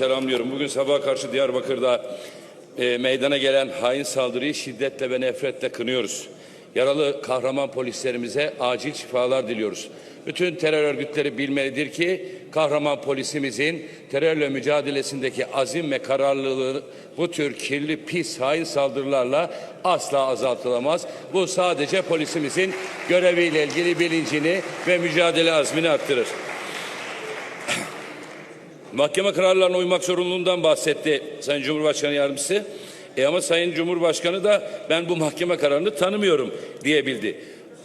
selamlıyorum. Bugün sabah karşı Diyarbakır'da e, meydana gelen hain saldırıyı şiddetle ve nefretle kınıyoruz. Yaralı kahraman polislerimize acil şifalar diliyoruz. Bütün terör örgütleri bilmelidir ki kahraman polisimizin terörle mücadelesindeki azim ve kararlılığı bu tür kirli, pis, hain saldırılarla asla azaltılamaz. Bu sadece polisimizin göreviyle ilgili bilincini ve mücadele azmini arttırır. Mahkeme kararlarına uymak zorunluluğundan bahsetti Sayın Cumhurbaşkanı Yardımcısı. E ama Sayın Cumhurbaşkanı da ben bu mahkeme kararını tanımıyorum diyebildi.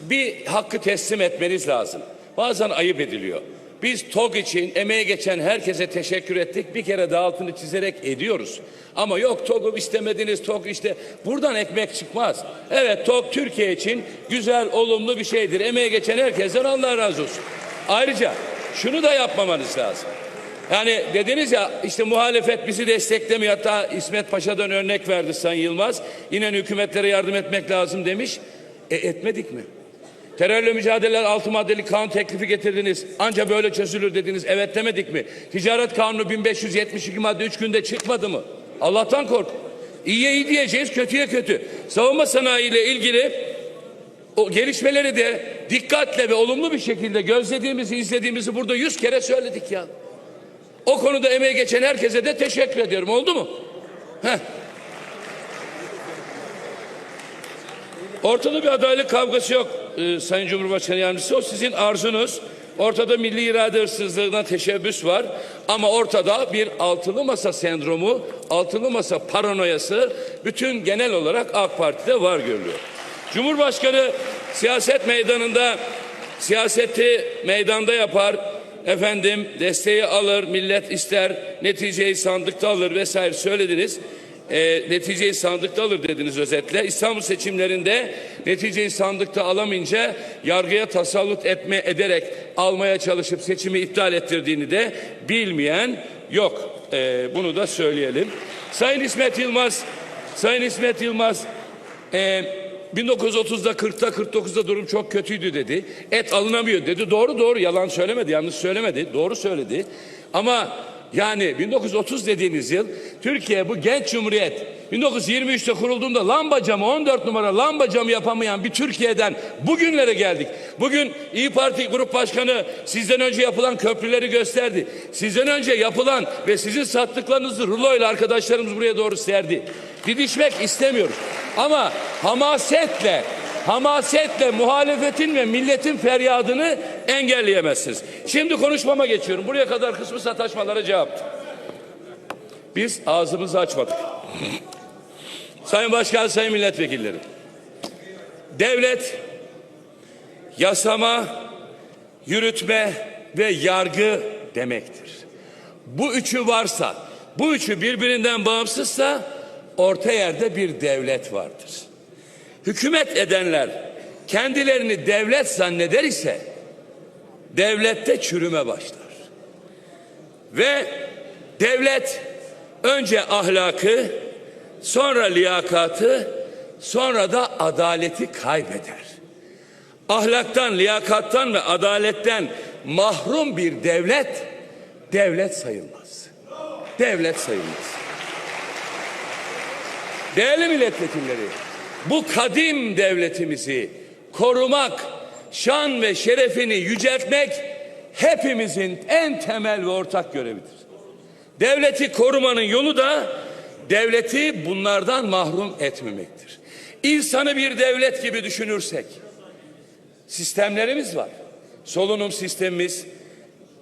Bir hakkı teslim etmeniz lazım. Bazen ayıp ediliyor. Biz TOG için emeğe geçen herkese teşekkür ettik. Bir kere daha altını çizerek ediyoruz. Ama yok TOG'u istemediniz, TOG işte buradan ekmek çıkmaz. Evet TOG Türkiye için güzel, olumlu bir şeydir. Emeğe geçen herkesten Allah razı olsun. Ayrıca şunu da yapmamanız lazım. Yani dediniz ya işte muhalefet bizi desteklemiyor. Hatta İsmet Paşa'dan örnek verdi Sayın Yılmaz. Yine hükümetlere yardım etmek lazım demiş. E etmedik mi? Terörle mücadeleler altı maddeli kanun teklifi getirdiniz. Anca böyle çözülür dediniz. Evet demedik mi? Ticaret kanunu 1572 madde 3 günde çıkmadı mı? Allah'tan kork. İyiye iyi diyeceğiz, kötüye kötü. Savunma sanayi ile ilgili o gelişmeleri de dikkatle ve olumlu bir şekilde gözlediğimizi, izlediğimizi burada yüz kere söyledik ya. O konuda emeği geçen herkese de teşekkür ediyorum. Oldu mu? Heh. Ortada bir adaylık kavgası yok e, Sayın Cumhurbaşkanı Yardımcısı. O sizin arzunuz. Ortada milli irade hırsızlığına teşebbüs var. Ama ortada bir altılı masa sendromu, altılı masa paranoyası bütün genel olarak AK Parti'de var görülüyor. Cumhurbaşkanı siyaset meydanında siyaseti meydanda yapar. Efendim desteği alır, millet ister, neticeyi sandıkta alır vesaire söylediniz. E, neticeyi sandıkta alır dediniz özetle. İstanbul seçimlerinde neticeyi sandıkta alamayınca yargıya tasallut etme ederek almaya çalışıp seçimi iptal ettirdiğini de bilmeyen yok. E, bunu da söyleyelim. Sayın İsmet Yılmaz, Sayın İsmet Yılmaz e, 1930'da 40'ta 49'da durum çok kötüydü dedi. Et alınamıyor dedi. Doğru doğru yalan söylemedi, yanlış söylemedi. Doğru söyledi. Ama yani 1930 dediğiniz yıl Türkiye bu genç cumhuriyet 1923'te kurulduğunda lamba camı 14 numara lamba camı yapamayan bir Türkiye'den bugünlere geldik. Bugün İyi Parti Grup Başkanı sizden önce yapılan köprüleri gösterdi. Sizden önce yapılan ve sizin sattıklarınızı ruloyla arkadaşlarımız buraya doğru serdi. Didişmek istemiyoruz. Ama hamasetle hamasetle muhalefetin ve milletin feryadını engelleyemezsiniz. Şimdi konuşmama geçiyorum. Buraya kadar kısmı sataşmalara cevap. Biz ağzımızı açmadık. Sayın Başkan, Sayın Milletvekilleri. Devlet yasama, yürütme ve yargı demektir. Bu üçü varsa, bu üçü birbirinden bağımsızsa orta yerde bir devlet vardır. Hükümet edenler kendilerini devlet zanneder ise devlette çürüme başlar. Ve devlet önce ahlakı, sonra liyakatı, sonra da adaleti kaybeder. Ahlaktan, liyakattan ve adaletten mahrum bir devlet devlet sayılmaz. Devlet sayılmaz. Değerli milletvekilleri, bu kadim devletimizi korumak, şan ve şerefini yüceltmek hepimizin en temel ve ortak görevidir. Devleti korumanın yolu da devleti bunlardan mahrum etmemektir. İnsanı bir devlet gibi düşünürsek, sistemlerimiz var. Solunum sistemimiz,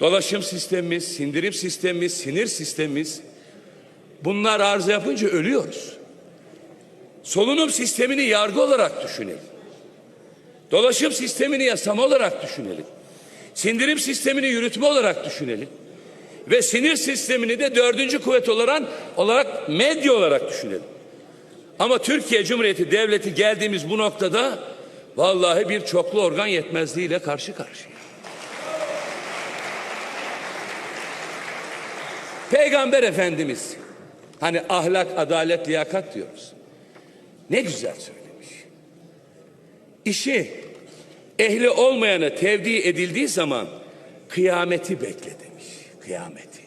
dolaşım sistemimiz, sindirim sistemimiz, sinir sistemimiz. Bunlar arıza yapınca ölüyoruz. Solunum sistemini yargı olarak düşünelim. Dolaşım sistemini yasama olarak düşünelim. Sindirim sistemini yürütme olarak düşünelim. Ve sinir sistemini de dördüncü kuvvet olarak, olarak medya olarak düşünelim. Ama Türkiye Cumhuriyeti Devleti geldiğimiz bu noktada vallahi bir çoklu organ yetmezliğiyle karşı karşıya. Peygamber Efendimiz hani ahlak, adalet, liyakat diyoruz. Ne güzel söylemiş. İşi ehli olmayana tevdi edildiği zaman kıyameti bekle demiş. Kıyameti.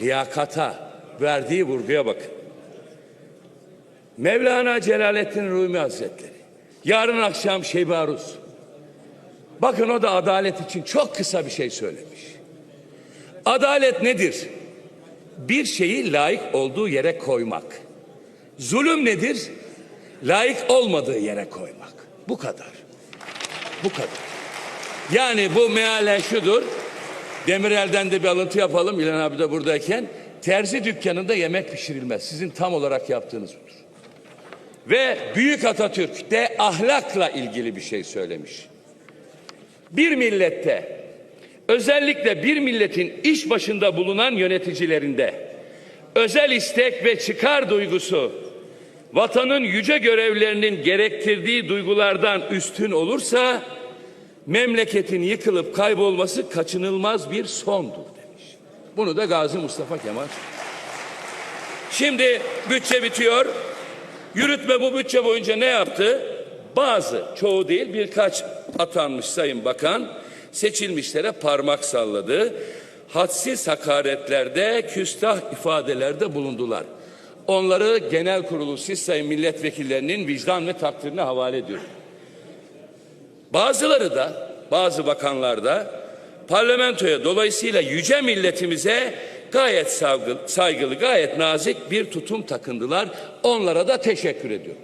liyakata verdiği vurguya bakın. Mevlana Celaleddin Rumi Hazretleri. Yarın akşam Şebaruz. Bakın o da adalet için çok kısa bir şey söylemiş. Adalet nedir? Bir şeyi layık olduğu yere koymak. Zulüm nedir? Layık olmadığı yere koymak. Bu kadar. Bu kadar. Yani bu mealen şudur. Demirel'den de bir alıntı yapalım İlhan abi de buradayken. Terzi dükkanında yemek pişirilmez. Sizin tam olarak yaptığınız budur. Ve Büyük Atatürk de ahlakla ilgili bir şey söylemiş. Bir millette özellikle bir milletin iş başında bulunan yöneticilerinde özel istek ve çıkar duygusu vatanın yüce görevlerinin gerektirdiği duygulardan üstün olursa memleketin yıkılıp kaybolması kaçınılmaz bir sondur demiş. Bunu da Gazi Mustafa Kemal. Şimdi bütçe bitiyor. Yürütme bu bütçe boyunca ne yaptı? Bazı, çoğu değil birkaç atanmış Sayın Bakan seçilmişlere parmak salladı. Hadsiz hakaretlerde, küstah ifadelerde bulundular. Onları genel kurulu siz sayın milletvekillerinin vicdan ve takdirine havale ediyorum. Bazıları da, bazı bakanlar da parlamentoya dolayısıyla yüce milletimize gayet saygılı, saygılı, gayet nazik bir tutum takındılar. Onlara da teşekkür ediyorum.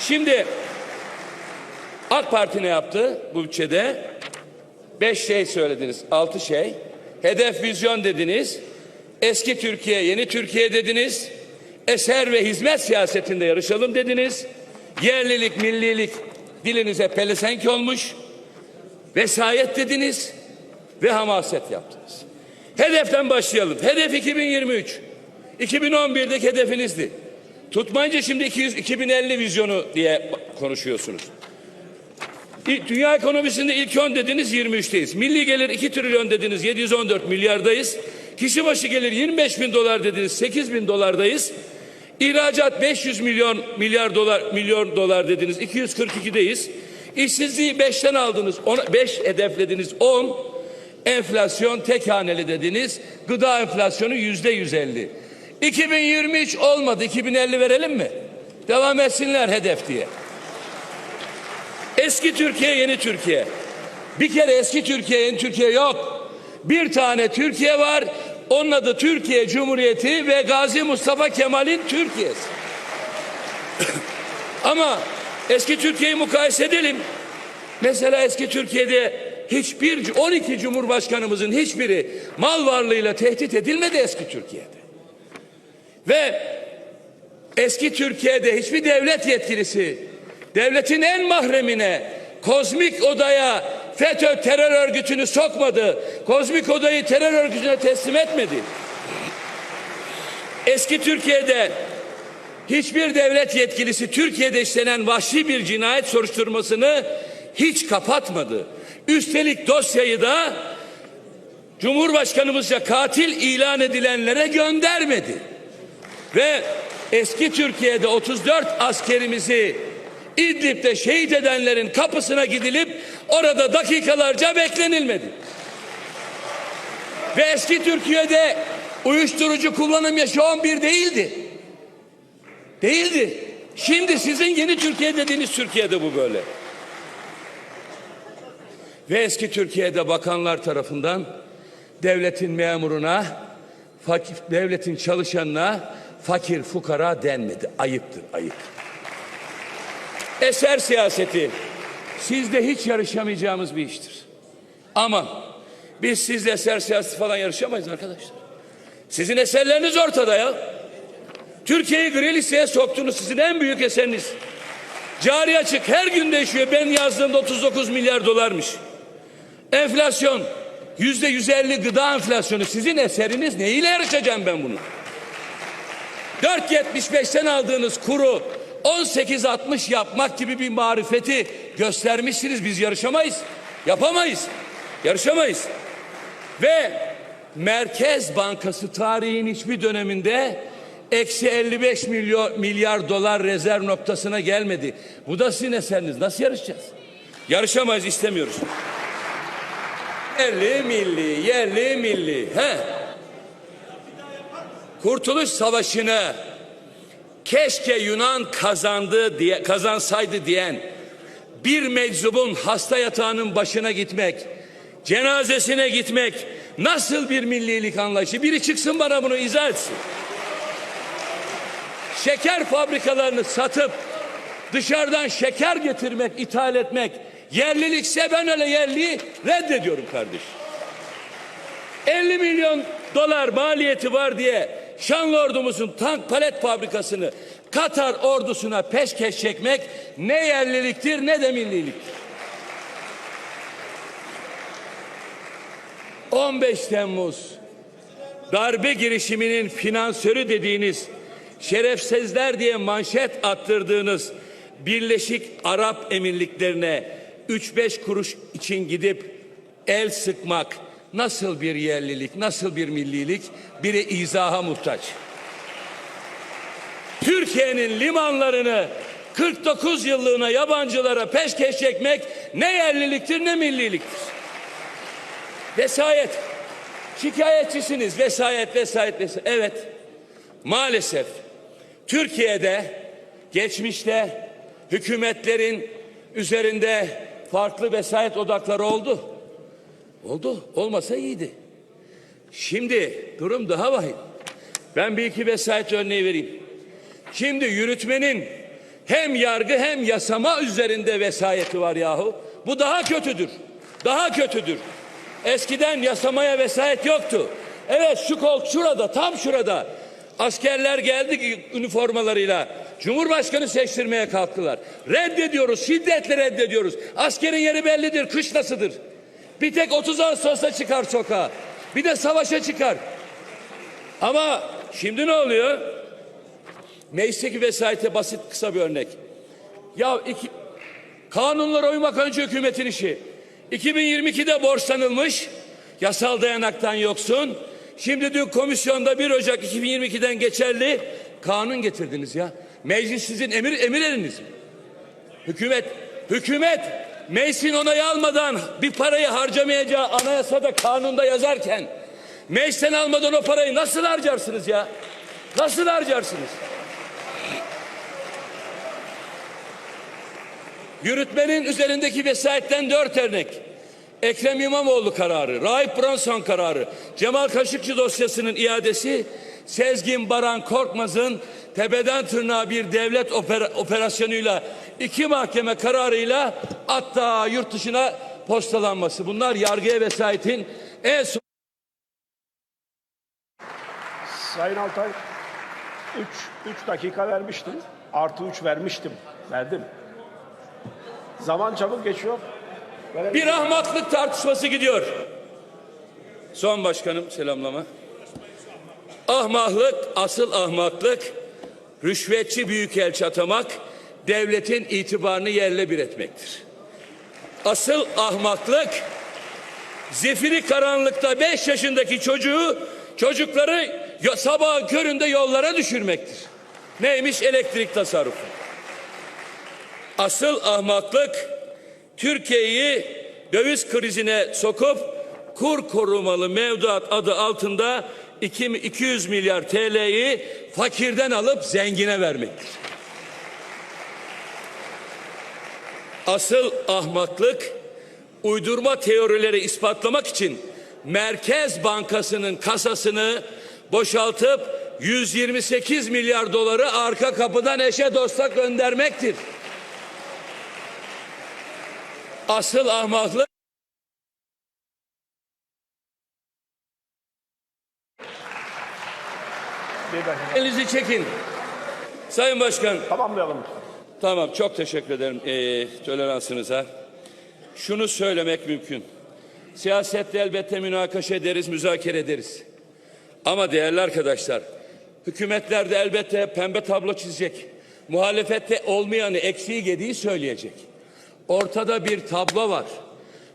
Şimdi AK Parti ne yaptı bu bütçede? Beş şey söylediniz, altı şey. Hedef vizyon dediniz. Eski Türkiye, yeni Türkiye dediniz. Eser ve hizmet siyasetinde yarışalım dediniz. Yerlilik, millilik dilinize pelesenk olmuş. Vesayet dediniz ve hamaset yaptınız. Hedeften başlayalım. Hedef 2023. 2011'deki hedefinizdi. Tutmayınca şimdi 200, 2050 vizyonu diye konuşuyorsunuz. Dünya ekonomisinde ilk 10 dediniz 23'teyiz. Milli gelir 2 trilyon dediniz 714 milyardayız. Kişi başı gelir 25 bin dolar dediniz 8 bin dolardayız. İhracat 500 milyon milyar dolar milyon dolar dediniz 242'deyiz. İşsizliği 5'ten aldınız 5 hedeflediniz 10. Enflasyon tek haneli dediniz. Gıda enflasyonu yüzde 150. 2023 olmadı 2050 verelim mi? Devam etsinler hedef diye. Eski Türkiye, yeni Türkiye. Bir kere eski Türkiye, yeni Türkiye yok. Bir tane Türkiye var. Onun adı Türkiye Cumhuriyeti ve Gazi Mustafa Kemal'in Türkiye'si. Ama eski Türkiye'yi mukayese edelim. Mesela eski Türkiye'de hiçbir 12 Cumhurbaşkanımızın hiçbiri mal varlığıyla tehdit edilmedi eski Türkiye'de. Ve eski Türkiye'de hiçbir devlet yetkilisi devletin en mahremine kozmik odaya FETÖ terör örgütünü sokmadı. Kozmik odayı terör örgütüne teslim etmedi. Eski Türkiye'de hiçbir devlet yetkilisi Türkiye'de işlenen vahşi bir cinayet soruşturmasını hiç kapatmadı. Üstelik dosyayı da Cumhurbaşkanımızca katil ilan edilenlere göndermedi. Ve eski Türkiye'de 34 askerimizi İdlib'de şehit edenlerin kapısına gidilip orada dakikalarca beklenilmedi. Ve eski Türkiye'de uyuşturucu kullanım yaşı 11 değildi. Değildi. Şimdi sizin yeni Türkiye dediğiniz Türkiye'de bu böyle. Ve eski Türkiye'de bakanlar tarafından devletin memuruna, fakir, devletin çalışanına fakir fukara denmedi. Ayıptır, ayıp. Eser siyaseti sizde hiç yarışamayacağımız bir iştir. Ama biz sizle eser siyaseti falan yarışamayız arkadaşlar. Sizin eserleriniz ortada ya. Türkiye'yi gri listeye soktunuz sizin en büyük eseriniz. Cari açık her gün değişiyor. Ben yazdığımda 39 milyar dolarmış. Enflasyon yüzde 150 gıda enflasyonu sizin eseriniz neyle yarışacağım ben bunu? 4.75'ten aldığınız kuru 18.60 yapmak gibi bir marifeti göstermişsiniz. Biz yarışamayız. Yapamayız. Yarışamayız. Ve Merkez Bankası tarihin hiçbir döneminde eksi 55 milyon, milyar dolar rezerv noktasına gelmedi. Bu da sizin eseriniz. Nasıl yarışacağız? Yarışamayız istemiyoruz. Yerli milli, yerli milli. He. Kurtuluş Savaşı'nı keşke Yunan kazandı diye kazansaydı diyen bir meczubun hasta yatağının başına gitmek, cenazesine gitmek nasıl bir millilik anlayışı? Biri çıksın bana bunu izah etsin. Şeker fabrikalarını satıp dışarıdan şeker getirmek, ithal etmek yerlilikse ben öyle yerliyi reddediyorum kardeş. 50 milyon dolar maliyeti var diye Şanlı ordumuzun tank palet fabrikasını Katar ordusuna peşkeş çekmek ne yerliliktir ne de milliliktir. 15 Temmuz darbe girişiminin finansörü dediğiniz şerefsizler diye manşet attırdığınız Birleşik Arap Emirlikleri'ne 3-5 kuruş için gidip el sıkmak nasıl bir yerlilik, nasıl bir millilik biri izaha muhtaç. Türkiye'nin limanlarını 49 yıllığına yabancılara peşkeş çekmek ne yerliliktir ne milliliktir. Vesayet. Şikayetçisiniz. Vesayet, vesayet, vesayet. Evet. Maalesef Türkiye'de geçmişte hükümetlerin üzerinde farklı vesayet odakları oldu. Oldu. Olmasa iyiydi. Şimdi durum daha vahim. Ben bir iki vesayet örneği vereyim. Şimdi yürütmenin hem yargı hem yasama üzerinde vesayeti var yahu. Bu daha kötüdür. Daha kötüdür. Eskiden yasamaya vesayet yoktu. Evet şu kol şurada tam şurada. Askerler geldi üniformalarıyla. Cumhurbaşkanı seçtirmeye kalktılar. Reddediyoruz, şiddetle reddediyoruz. Askerin yeri bellidir, kışlasıdır. Bir tek 30 Ağustos'ta çıkar sokağa. Bir de savaşa çıkar. Ama şimdi ne oluyor? Meclisteki vesayete basit kısa bir örnek. Ya iki, kanunlara uymak önce hükümetin işi. 2022'de borçlanılmış, yasal dayanaktan yoksun. Şimdi dün komisyonda 1 Ocak 2022'den geçerli kanun getirdiniz ya. Meclis sizin emir emir eliniz? Hükümet hükümet meclisin onayı almadan bir parayı harcamayacağı anayasada kanunda yazarken meclisten almadan o parayı nasıl harcarsınız ya? Nasıl harcarsınız? Yürütmenin üzerindeki vesayetten dört örnek. Ekrem İmamoğlu kararı, Rahip Bronson kararı, Cemal Kaşıkçı dosyasının iadesi, Sezgin Baran Korkmaz'ın tepeden tırnağa bir devlet opera, operasyonuyla iki mahkeme kararıyla hatta yurt dışına postalanması. Bunlar yargıya vesayetin en son Sayın Altay 3 3 dakika vermiştim. Artı 3 vermiştim. Verdim. Zaman çabuk geçiyor. Bir ahmaklık tartışması gidiyor. Son başkanım selamlama. Ahmaklık, asıl ahmaklık rüşvetçi büyükelçi atamak, devletin itibarını yerle bir etmektir. Asıl ahmaklık zifiri karanlıkta 5 yaşındaki çocuğu çocukları sabahın köründe yollara düşürmektir. Neymiş elektrik tasarrufu. Asıl ahmaklık Türkiye'yi döviz krizine sokup kur korumalı mevduat adı altında iki- 200 milyar TL'yi fakirden alıp zengine vermektir. Asıl ahmaklık uydurma teorileri ispatlamak için Merkez Bankası'nın kasasını boşaltıp 128 milyar doları arka kapıdan eşe dosta göndermektir. Asıl ahmaklık elinizi çekin. Sayın Başkan Tamamlayalım. Tamam çok teşekkür ederim eee, toleransınıza. Şunu söylemek mümkün. Siyasette elbette münakaşa ederiz, müzakere ederiz. Ama değerli arkadaşlar, hükümetler de elbette pembe tablo çizecek. Muhalefette olmayanı, eksiği gediği söyleyecek. Ortada bir tablo var.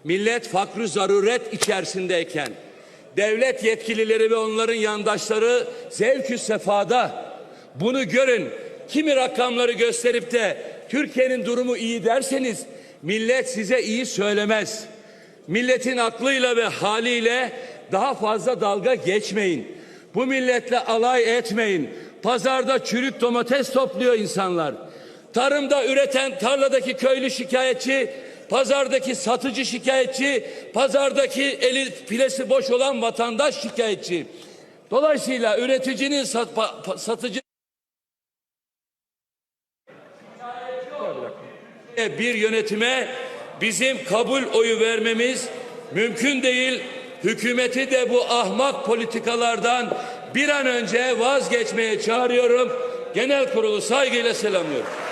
Millet fakr zaruret içerisindeyken, devlet yetkilileri ve onların yandaşları zevkü sefada bunu görün. Kimi rakamları gösterip de Türkiye'nin durumu iyi derseniz millet size iyi söylemez. Milletin aklıyla ve haliyle daha fazla dalga geçmeyin. Bu milletle alay etmeyin. Pazarda çürük domates topluyor insanlar. Tarımda üreten tarladaki köylü şikayetçi, pazardaki satıcı şikayetçi, pazardaki eli filesi boş olan vatandaş şikayetçi. Dolayısıyla üreticinin sat, satıcı bir yönetime bizim kabul oyu vermemiz mümkün değil. Hükümeti de bu ahmak politikalardan bir an önce vazgeçmeye çağırıyorum. Genel kurulu saygıyla selamlıyorum.